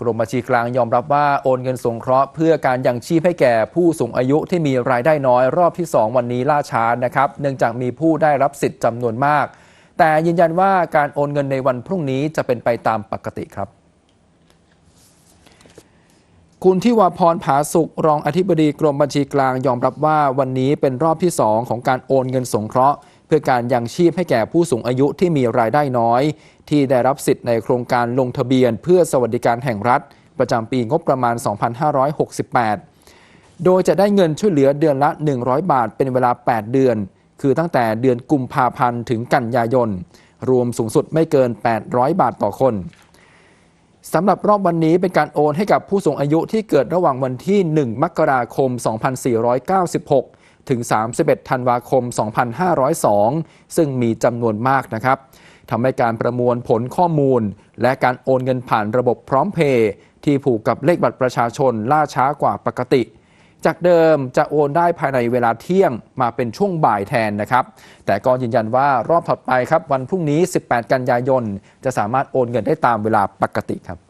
กรมบัญชีกลางยอมรับว่าโอนเงินสงเคราะห์เพื่อการยังชีพให้แก่ผู้สูงอายุที่มีรายได้น้อยรอบที่ 2 วันนี้ล่าช้านะครับ เนื่องจากมีผู้ได้รับสิทธิ์จำนวนมาก แต่ยืนยันว่าการโอนเงินในวันพรุ่งนี้จะเป็นไปตามปกติครับ คุณทิวาพรผาสุกรองอธิบดีกรมบัญชีกลางยอมรับว่าวันนี้เป็นรอบที่ 2 ของการโอนเงินสงเคราะห์ เพื่อการยังชีพให้แก่ผู้สูงอายุที่มีรายได้น้อย ที่ได้รับสิทธิ์ในโครงการลงทะเบียน เพื่อสวัสดิการแห่งรัฐ ประจำปีงบประมาณ 2568 โดยจะได้เงินช่วยเหลือเดือนละ 100 บาทเป็นเวลา 8 เดือน คือตั้งแต่เดือนกุมภาพันธ์ถึงกันยายน รวมสูงสุดไม่เกิน 800 บาทต่อคนสำหรับรอบวันนี้เป็นการโอนให้กับผู้สูงอายุที่เกิดระหว่างวันที่ 1 มกราคม 2496 ถึง 31 ธันวาคม 2502 ซึ่งมีจำนวนมากนะครับทำให้การประมวลผลข้อมูล และการโอนเงินผ่านระบบพร้อมเพย์ที่ผูกกับเลขบัตรประชาชนล่าช้ากว่าปกติ จากเดิมจะโอนได้ภายในเวลาเที่ยงมาเป็นช่วงบ่ายแทนนะครับ แต่ก็ยืนยันว่ารอบถัดไปครับ วันพรุ่งนี้ 18 กันยายน จะสามารถโอนเงินได้ตามเวลาปกติครับ